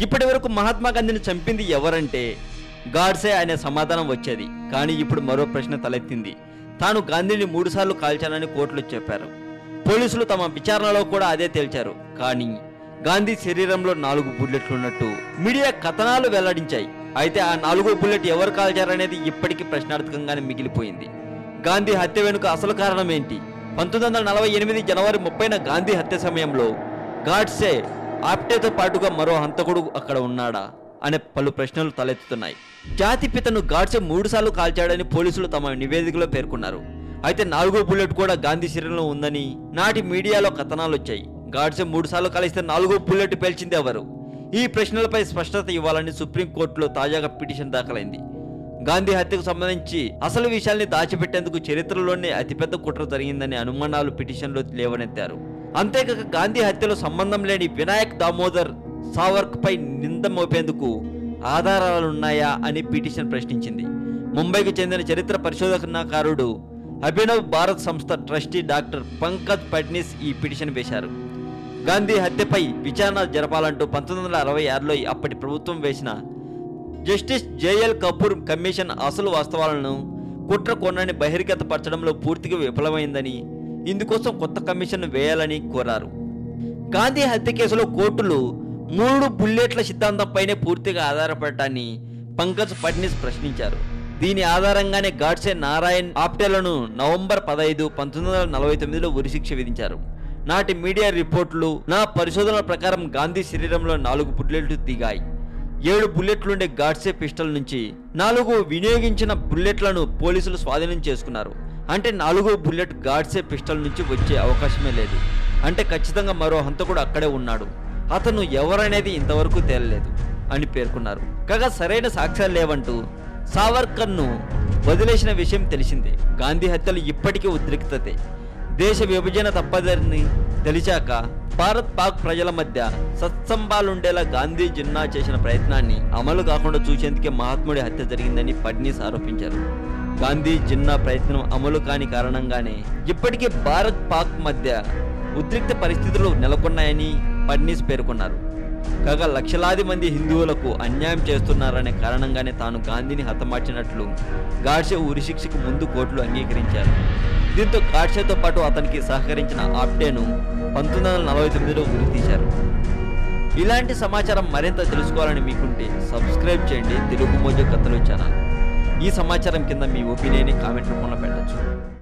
ఇప్పటి వరకు మహాత్మా గాంధీని చంపింది ఎవరంటే? గాడ్సే అనే సమాధానం వచ్చేది. కానీ ఇప్పుడు మరో ప్రశ్న తలెత్తింది. తాను గాంధీని మూడుసార్లు కాల్చానని కోర్టులో చెప్పారు. పోలీసులు తమ విచారణలో కూడా అదే తేల్చారు. కానీ గాంధీ శరీరంలో నాలుగు బుల్లెట్లున్నట్టు మీడియా కథనాలు వెల్లడించాయి. అయితే ఆ నాలుగో బుల్లెట్ ఎవరు కాల్చారనేది ఇప్పటికీ ప్రశ్నార్థకంగానే మిగిలిపోయింది. గాంధీ హత్య వెనుక అసలు కారణం ఏంటి? పంతొమ్మిది వందల నలభై ఎనిమిది జనవరి ముప్పైన గాంధీ హత్య సమయంలో గాడ్సే ఆప్టేతో పాటుగా మరో హంతకుడు అక్కడ ఉన్నాడా అనే పలు ప్రశ్నలు తలెత్తుతున్నాయి. జాతిపితను గాడ్సే మూడుసార్లు కాల్చాడని పోలీసులు తమ నివేదికలో పేర్కొన్నారు. అయితే నాలుగో బుల్లెట్ కూడా గాంధీ శరీరంలో ఉందని నాటి మీడియాలో కథనాలు వచ్చాయి. గాడ్సే మూడుసార్లు కలిస్తే నాలుగో బుల్లెట్ పేల్చింది ఎవరు? ఈ ప్రశ్నలపై స్పష్టత ఇవ్వాలని సుప్రీంకోర్టులో తాజాగా పిటిషన్ దాఖలైంది. గాంధీ హత్యకు సంబంధించి అసలు విషయాల్ని దాచిపెట్టేందుకు చరిత్రలోనే అతిపెద్ద కుట్ర జరిగిందనే అనుమానాలు పిటిషన్లో లేవనెత్తారు. అంతేకాక గాంధీ హత్యలో సంబంధం లేని వినాయక్ దామోదర్ సావర్క్ పై నింద మోపేందుకు ఆధారాలున్నాయా అని పిటిషన్ ప్రశ్నించింది. ముంబైకి చెందిన చరిత్ర పరిశోధనకారుడు అభినవ్ భారత్ సంస్థ ట్రస్టీ డాక్టర్ పంకజ్ పడ్నిస్ ఈ పిటిషన్ వేశారు. గాంధీ హత్యపై విచారణ జరపాలంటూ పంతొమ్మిది వందల అరవై ఆరులో అప్పటి ప్రభుత్వం వేసిన జస్టిస్ జేఎల్ కపూర్ కమిషన్ అసలు వాస్తవాలను కుట్ర కొండని బహిర్గతపరచడంలో పూర్తిగా విఫలమైందని ఇందుకోసం కొత్త కమిషన్ వేయాలని కోరారు. గాంధీ హత్య కేసులో కోర్టులు మూడు బుల్లెట్ల సిద్ధాంతంపైనే పూర్తిగా ఆధారపడటాన్ని పంకజ్ ఫడ్నీస్ ప్రశ్నించారు. దీని ఆధారంగానే గాడ్సే నారాయణ్ ఆప్టేలను నవంబర్ పదహైదు పంతొమ్మిది వందల నలభై తొమ్మిదిలో ఉరిశిక్ష విధించారు. నాటి మీడియా రిపోర్టులు నా పరిశోధనల ప్రకారం గాంధీ శరీరంలో నాలుగు బుల్లెట్లు దిగాయి. ఏడు బుల్లెట్లుండే గాడ్సే పిస్టల్ నుంచి నాలుగు వినియోగించిన బుల్లెట్లను పోలీసులు స్వాధీనం చేసుకున్నారు. అంటే నాలుగో బుల్లెట్ గాడ్సే పిస్టల్ నుంచి వచ్చే అవకాశమే లేదు. అంటే ఖచ్చితంగా మరో హంతకుడు అక్కడే ఉన్నాడు. అతను ఎవరనేది ఇంతవరకు తేలలేదు అని పేర్కొన్నారు. కాగా సరైన సాక్ష్యాలు లేవంటూ సావర్కర్ను వదిలేసిన విషయం తెలిసిందే. గాంధీ హత్యలు ఇప్పటికీ ఉద్రిక్తతే. దేశ విభజన తప్పదని తెలిసాక భారత్ పాక్ ప్రజల మధ్య సత్సంబాలుండేలా గాంధీ జిన్నా చేసిన ప్రయత్నాన్ని అమలు కాకుండా చూసేందుకే మహాత్ముడి హత్య జరిగిందని ఫడ్నీస్ ఆరోపించారు. గాంధీ జిన్నా ప్రయత్నం అమలు కాని కారణంగానే ఇప్పటికే భారత్ పాక్ మధ్య ఉద్రిక్త పరిస్థితులు నెలకొన్నాయని ఫడ్నీస్ పేర్కొన్నారు. కాగా లక్షలాది మంది హిందువులకు అన్యాయం చేస్తున్నారనే కారణంగానే తాను గాంధీని హతమార్చినట్లు గాడ్సే ఉరిశిక్షకు ముందు కోర్టులు అంగీకరించారు. దీంతో గాడ్సేతో పాటు అతనికి సహకరించిన ఆప్టేను పంతొమ్మిది వందల నలభై తొమ్మిదిలో ఉరి తీశారు ఇలాంటి సమాచారం మరింత తెలుసుకోవాలని మీకుంటే సబ్స్క్రైబ్ చేయండి తెలుగు మోజో కథలు ఛానల్. ఈ సమాచారం కింద మీ ఒపీనియన్ కామెంట్ రూపంలో పెట్టచ్చు.